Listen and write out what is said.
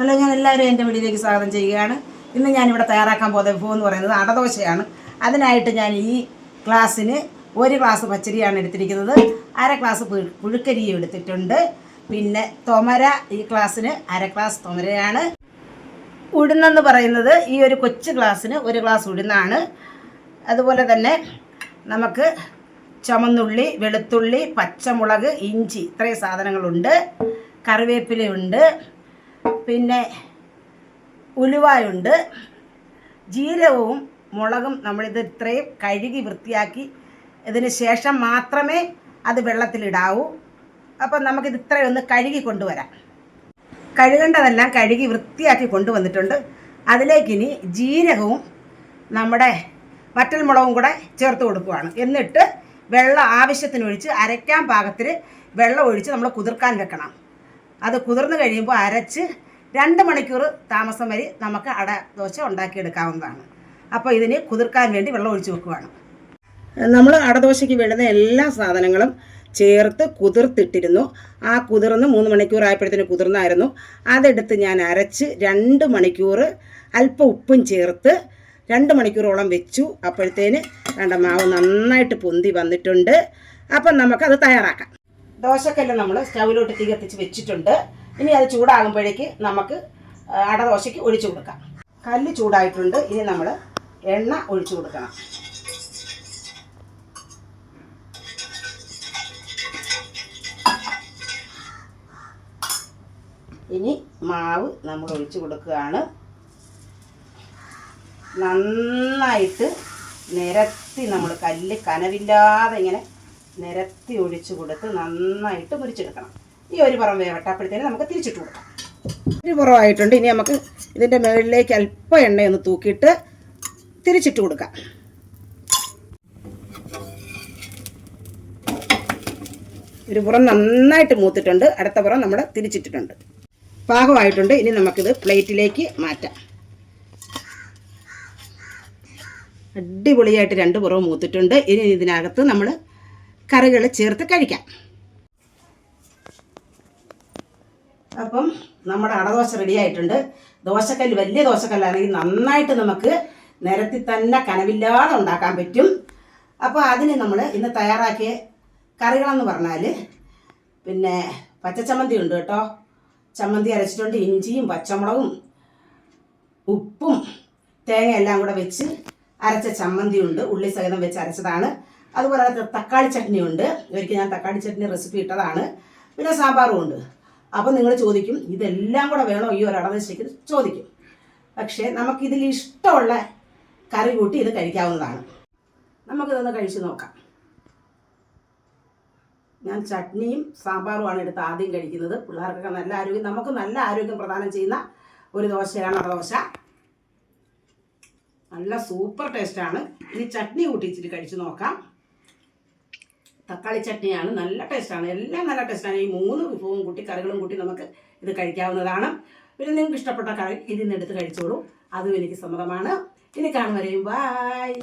Hello ഞാൻ എല്ലാവരും എന്റെ വീട്ടിലേക്ക് സ്വാഗതം ചെയ്യുകയാണ്. ഇന്ന് ഞാനിവിടെ തയ്യാറാക്കാൻ പോകുന്ന വിഭവം എന്ന് പറയുന്നത് അടദോശയാണ്. അതിനായിട്ട് ഞാൻ ഈ ക്ലാസ്സിന് ഒരു ഗ്ലാസ് പച്ചരിയാണ് എടുത്തിരിക്കുന്നത്. അര ഗ്ലാസ് പുഴു- പുഴുക്കരിയും എടുത്തിട്ടുണ്ട്. പിന്നെ തൊമര ഈ ക്ലാസ്സിന് അര ഗ്ലാസ് തൊമരയാണ്. ഉഴുന്നെന്ന് പറയുന്നത് ഈ ഒരു കൊച്ചു ഗ്ലാസ്സിന് ഒരു ഗ്ലാസ് ഉഴുന്നാണ്. അതുപോലെ തന്നെ നമുക്ക് ചുമന്നുള്ളി വെളുത്തുള്ളി പച്ചമുളക് ഇഞ്ചി ഇത്രയും സാധനങ്ങളുണ്ട്. കറിവേപ്പിലയുണ്ട്. പിന്നെ ഉലുവായുണ്ട്. ജീരകവും മുളകും നമ്മളിത് ഇത്രയും കഴുകി വൃത്തിയാക്കി ഇതിന് ശേഷം മാത്രമേ അത് വെള്ളത്തിലിടാവൂ. അപ്പം നമുക്കിത് ഇത്രയും ഒന്ന് കഴുകി കൊണ്ടുവരാം. കഴുകേണ്ടതെല്ലാം കഴുകി വൃത്തിയാക്കി കൊണ്ടുവന്നിട്ടുണ്ട്. അതിലേക്കിനി ജീരകവും നമ്മുടെ വറ്റൽ മുളകും കൂടെ ചേർത്ത് കൊടുക്കുകയാണ് എന്നിട്ട് വെള്ളം ആവശ്യത്തിന് ഒഴിച്ച് അരയ്ക്കാൻ പാകത്തിൽ വെള്ളം ഒഴിച്ച് നമ്മൾ കുതിർക്കാൻ വെക്കണം. അത് കുതിർന്ന് കഴിയുമ്പോൾ അരച്ച് രണ്ട് മണിക്കൂർ താമസം വരെ നമുക്ക് അട ദോശ ഉണ്ടാക്കിയെടുക്കാവുന്നതാണ്. അപ്പോൾ ഇതിന് കുതിർക്കാൻ വേണ്ടി വെള്ളം ഒഴിച്ചു വെക്കുവാണ്. നമ്മൾ അടദോശയ്ക്ക് വേണ്ടുന്ന എല്ലാ സാധനങ്ങളും ചേർത്ത് കുതിർത്തിട്ടിരുന്നു. ആ കുതിർന്ന് മൂന്ന് മണിക്കൂർ ആയപ്പോഴത്തേന് കുതിർന്നായിരുന്നു. അതെടുത്ത് ഞാൻ അരച്ച് രണ്ട് മണിക്കൂർ അല്പം ഉപ്പും ചേർത്ത് രണ്ട് മണിക്കൂറോളം വെച്ചു. അപ്പോഴത്തേന് വേണ്ട മാവ് നന്നായിട്ട് പൊന്തി വന്നിട്ടുണ്ട്. അപ്പം നമുക്കത് തയ്യാറാക്കാം. ദോശക്കല്ല് നമ്മൾ സ്റ്റൗവിലോട്ട് തീ കത്തിച്ച് വെച്ചിട്ടുണ്ട്. ഇനി അത് ചൂടാകുമ്പോഴേക്ക് നമുക്ക് അടദോശയ്ക്ക് ഒഴിച്ചു കൊടുക്കാം. കല്ല് ചൂടായിട്ടുണ്ട്. ഇനി നമ്മൾ എണ്ണ ഒഴിച്ചു കൊടുക്കണം. ഇനി മാവ് നമ്മൾ ഒഴിച്ചു കൊടുക്കുകയാണ്. നന്നായിട്ട് നിരത്തി നമ്മൾ കല്ല് കനവില്ലാതെ ഇങ്ങനെ നിരത്തി ഒഴിച്ചു കൊടുത്ത് നന്നായിട്ട് മുരിച്ചെടുക്കണം ഈ ഒരു പുറം വേവട്ടപ്പോഴത്തേന് നമുക്ക് തിരിച്ചിട്ട് കൊടുക്കാം. ഒരു പുറമായിട്ടുണ്ട് ഇനി നമുക്ക് ഇതിന്റെ മുകളിലേക്ക് അല്പം എണ്ണയൊന്ന് തൂക്കിയിട്ട് തിരിച്ചിട്ട് കൊടുക്കാം. ഒരു പുറം നന്നായിട്ട് മൂത്തിട്ടുണ്ട്. അടുത്ത പുറം നമ്മൾ തിരിച്ചിട്ടിട്ടുണ്ട്. പാകമായിട്ടുണ്ട്. ഇനി നമുക്കിത് പ്ലേറ്റിലേക്ക് മാറ്റാം. അടിപൊളിയായിട്ട് രണ്ട് പുറവും മൂത്തിട്ടുണ്ട്. ഇനി ഇതിനകത്ത് നമ്മൾ കറികൾ ചേർത്ത് കഴിക്കാം. അപ്പം നമ്മുടെ അടദോശ റെഡി ആയിട്ടുണ്ട്. ദോശക്കല്ല് വലിയ ദോശക്കല്ലാണെങ്കിൽ നന്നായിട്ട് നമുക്ക് നിരത്തി തന്നെ കനവില്ലാതെ ഉണ്ടാക്കാൻ പറ്റും. അപ്പോൾ അതിന് നമ്മൾ ഇന്ന് തയ്യാറാക്കിയ കറികളെന്ന് പറഞ്ഞാൽ പിന്നെ പച്ചച്ചമ്മന്തി ഉണ്ട് കേട്ടോ. ചമ്മന്തി അരച്ചിട്ടുണ്ട് ഇഞ്ചിയും പച്ചമുളകും ഉപ്പും തേങ്ങ എല്ലാം കൂടെ വെച്ച് അരച്ച ചമ്മന്തി ഉണ്ട്. ഉള്ളി സഹിതം വെച്ച് അരച്ചതാണ്. അതുപോലെ തക്കാളി ചട്നി ഉണ്ട് ഒരിക്കൽ ഞാൻ തക്കാളി ചട്നി റെസിപ്പി ഇട്ടതാണ്. പിന്നെ സാമ്പാറും ഉണ്ട്. അപ്പം നിങ്ങൾ ചോദിക്കും ഇതെല്ലാം കൂടെ വേണോ ഈ ഒരു അടവശയ്ക്ക് ചോദിക്കും. പക്ഷേ നമുക്കിതിൽ ഇഷ്ടമുള്ള കറി കൂട്ടി ഇത് കഴിക്കാവുന്നതാണ്. നമുക്കിതൊന്ന് കഴിച്ചു നോക്കാം. ഞാൻ ചട്നിയും സാമ്പാറുമാണ് എടുത്ത് ആദ്യം കഴിക്കുന്നത്. പിള്ളേർക്കൊക്കെ നല്ല ആരോഗ്യം നമുക്ക് നല്ല ആരോഗ്യം പ്രദാനം ചെയ്യുന്ന ഒരു ദോശയാണ് അടദോശ നല്ല സൂപ്പർ ടേസ്റ്റാണ് ഇനി ചട്നി കൂട്ടി ഇച്ചിരി കഴിച്ചു നോക്കാം. തക്കാളി ചട്നിയാണ്. നല്ല ടേസ്റ്റാണ്. എല്ലാം നല്ല ടേസ്റ്റാണ്. ഈ മൂന്ന് വിഭവവും കൂട്ടി കറികളും കൂട്ടി നമുക്ക് ഇത് കഴിക്കാവുന്നതാണ്. പിന്നെ നിങ്ങൾക്ക് ഇഷ്ടപ്പെട്ട കറി ഇതിൽ നിന്ന് എടുത്ത് കഴിച്ചോളൂ. അതും എനിക്ക് സമ്മതമാണ് ഇനി കാണുവരെയും ബായ്